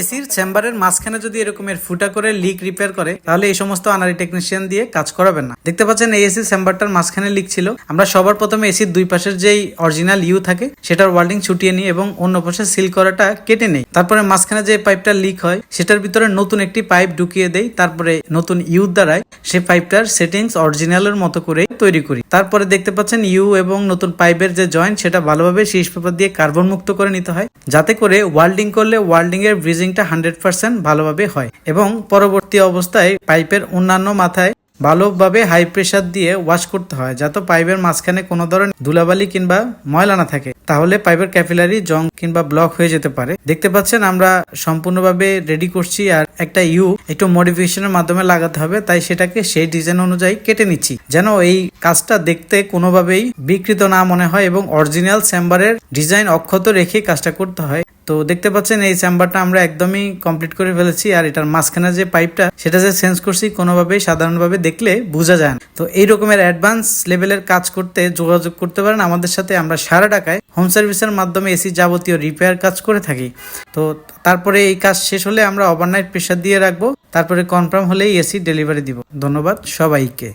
এসির চেম্বারের মাঝখানে যদি এরকমের ফুটা করে লিক রিপেয়ার করে, তাহলে এই সমস্ত আনারি টেকনিশিয়ান দিয়ে কাজ করাবেন না। দেখতে পাচ্ছেন এই এসির চেম্বারটার মাঝখানে লিক ছিল। আমরা সবার প্রথমে এসির দুই পাশের যেই অরিজিনাল ইউ থাকে, সেটার ওয়ার্ল্ডিং ছুটিয়ে নিই এবং অন্য পাশে সিল করাটা কেটে নেই। তারপরে মাঝখানে যে পাইপটা লিক হয়, সেটার ভিতরে নতুন একটি পাইপ ঢুকিয়ে দেই, তারপরে নতুন ইউ দ্বারাই সেই পাইপটার সেটিংস অরিজিনালের মতো করে তৈরি করি। তারপরে দেখতে পাচ্ছেন ইউ এবং নতুন পাইপের যে জয়েন্ট সেটা ভালোভাবে শীষ পেপার দিয়ে কার্বন মুক্ত করে নিতে হয়। যাতে করে ওয়ার্ল্ডিং করলে ওয়ার্ল্ডিং এর ব্রিজিংটা হান্ড্রেড পার্সেন্ট ভালোভাবে হয় এবং পরবর্তী অবস্থায় পাইপের অন্যান্য মাথায় ভালোভাবে হাই প্রেসার দিয়ে ওয়াশ করতে হয় যাতে পাইপের মাঝখানে কোনো ধরনের ধুলাবালি কিংবা ময়লা না থাকে। তাহলে পাইপের ক্যাপিলারি জং কিংবা ব্লক হয়ে যেতে পারে। দেখতে পাচ্ছেন আমরা সম্পূর্ণভাবে রেডি করছি আর একটা ইউ একটু মডিফিকেশনের মাধ্যমে লাগাতে হবে, তাই সেটাকে সেই ডিজাইন অনুযায়ী কেটে নিচ্ছি। যেন এই কাজটা দেখতে কোনোভাবেই বিকৃত না মনে হয় এবং অরিজিনাল চেম্বারের ডিজাইন অক্ষত রেখে কাজটা করতে হয়। তো দেখতে পাচ্ছেন এই চেম্বারটা আমরা একদমই কমপ্লিট করে ফেলেছি আর এটার মাঝখানে যে পাইপটা সেটা যে চেঞ্জ করছি কোনোভাবেই সাধারণভাবে দেখলে বোঝা যায় না। তো এই রকমের অ্যাডভান্স লেভেলের কাজ করতে, যোগাযোগ করতে পারেন আমাদের সাথে। আমরা সারা টাকায় হোম সার্ভিসের মাধ্যমে এসি যাবতীয় রিপেয়ার কাজ করে থাকি। তো তারপরে এই কাজ শেষ হলে আমরা ওভারনাইট প্রেশার দিয়ে রাখব। তারপরে কনফার্ম হলেই এসি ডেলিভারি দিব। ধন্যবাদ সবাইকে।